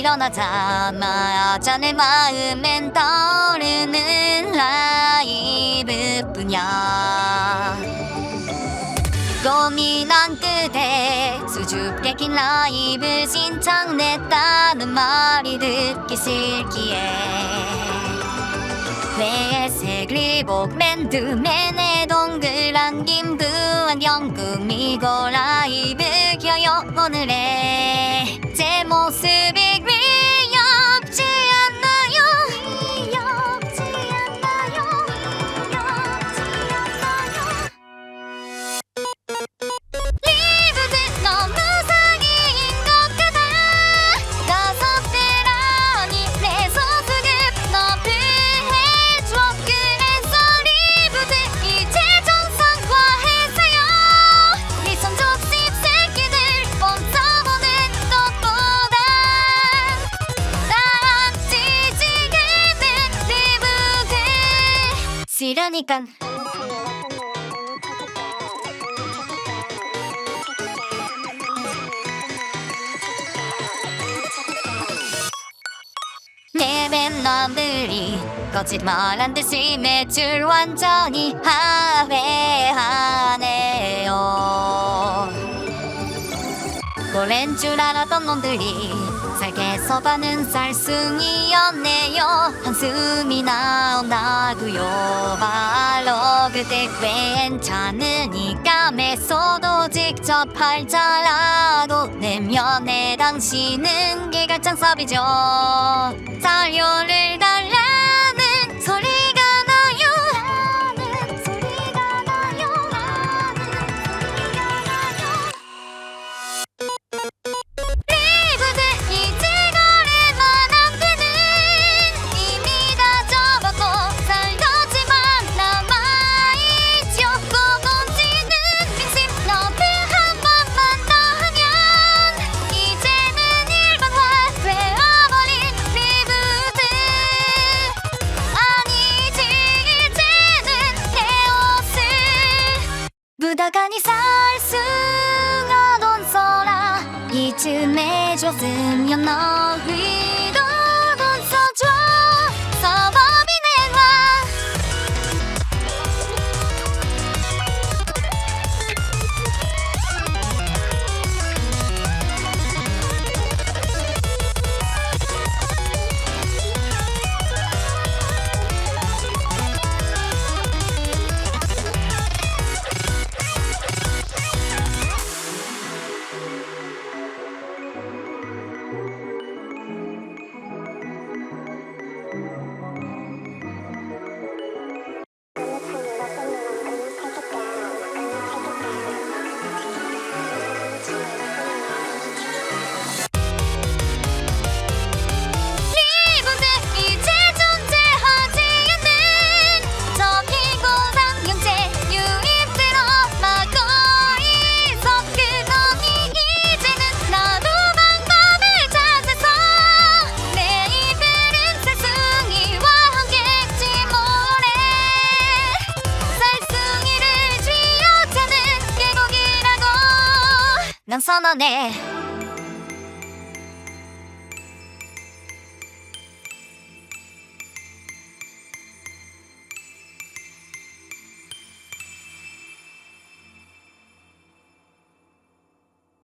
일어나자마자 내 마음엔 떠오르는 라이브뿐이야. 고민한 끝에 수줍게 긴 라이브 신청냈다는 말이 듣기 싫기에. 회색 리복 맨드맨의 동그란 김두한 영금이고 라이브 켜요 오늘의 싫으니깐 내뱉 놈들이 거짓말한 듯이 매출 완전히 하회하네요. 고래인 줄 알았던 놈들이 살게 서바는 쌀숭이였네요. 한숨이 나온다고요. 바로 그때 괜찮으니까 메소도 직접 팔자라고 내면에 당신은 개갈장섭이죠. 사료를 달 이쯤 쌀숭이를 쥐